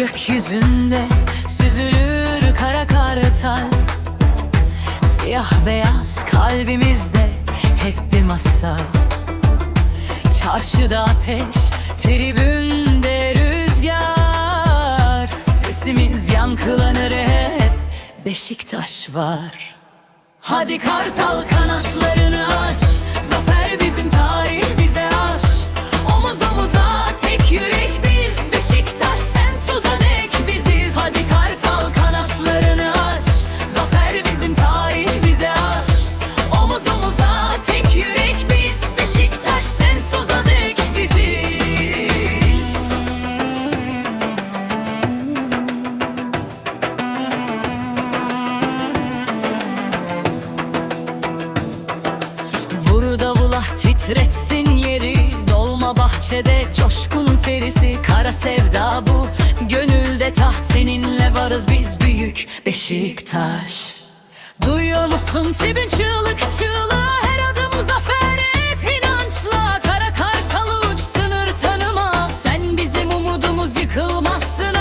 Gökyüzünde süzülür kara kartal. Siyah beyaz kalbimizde hep bir masal. Çarşıda ateş, tribünde rüzgar. Sesimiz yankılanır hep Beşiktaş var. Hadi kartal kanatlarını Allah titretsin yeri. Dolma bahçede coşkun serisi. Kara sevda bu. Gönülde taht Seninle varız biz büyük Beşiktaş. Duyuyor musun? Tribün çığlık çığlığa. Her adım zafer hep inançla. Kara kartal uç sınır tanıma. Sen bizim umudumuz yıkılmazsın